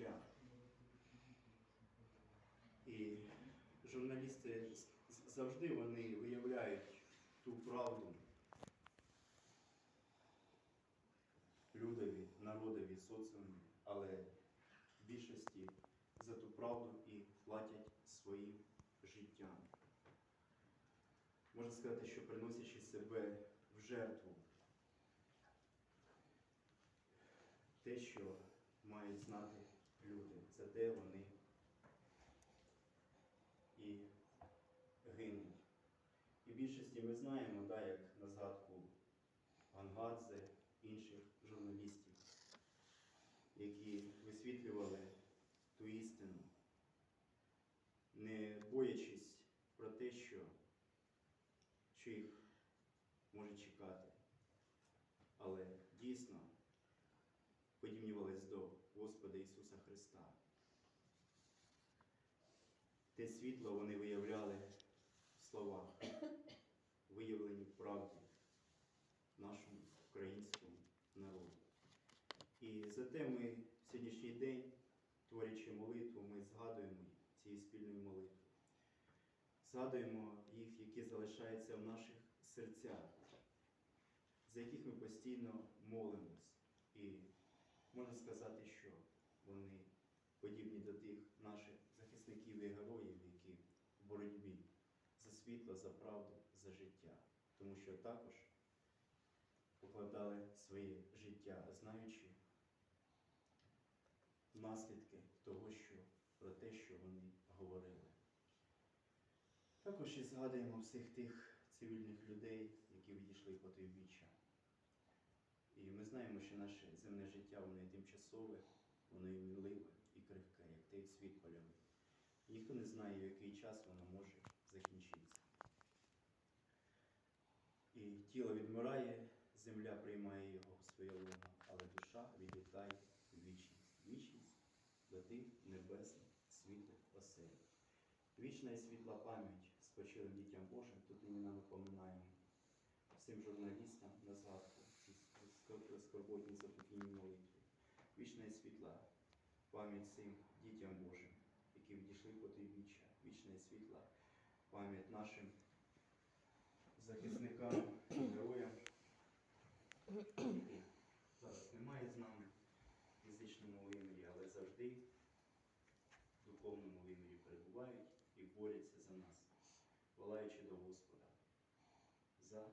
шлях. І журналісти завжди вони виявляють ту правду людові, народові, соціумі, але в більшості за ту правду і платять своїм життям. Можна сказати, що приносячи себе в жертву, те, що мають знати люди, за те вони і гинуть. І в більшості ми знаємо, да, як на згадку Гангадзе, інших журналістів, які висвітлювали ту істину, не боячись про те, що, що їх може чекати. Але дійсно подібнювались до Господа Ісуса Христа. Те світло вони виявляли в словах, виявлені в правді нашому українському народу. І зате ми в сьогоднішній день, творячи молитву, ми згадуємо цією спільною молитвою. Згадуємо їх, які залишаються в наших серцях, за яких ми постійно молимось. І можна сказати, що вони подібні до тих наших захисників і героїв, які в боротьбі за світло, за правду, за життя. Тому що також покладали своє життя, знаючи наслідки того, що, про те, що вони говорили. Також і згадуємо всіх тих цивільних людей, які відійшли по той віччя. І ми знаємо, що наше земне життя воно є тимчасове, воно і мінливе, і крихке, як той світ польовий. Ніхто не знає, в який час воно може закінчитися. І тіло відмирає, земля приймає його в своє лоно, але душа відлітає в вічність. Вічність до тих небесних світлих осель. Вічна і світла пам'ять спочилим дітям Божим, тут імена напоминаємо всім журналістам на згадку скорботні запокійні молитви. Вічна і світла пам'ять всім дітям Божим, які відійшли той віччя. Вічна і світла пам'ять нашим захисникам, героям, які зараз немає з нами в фізичному вимірі, але завжди в духовному вимірі перебувають і борються за нас, волаючи до Господа за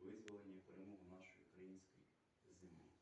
визволення zimri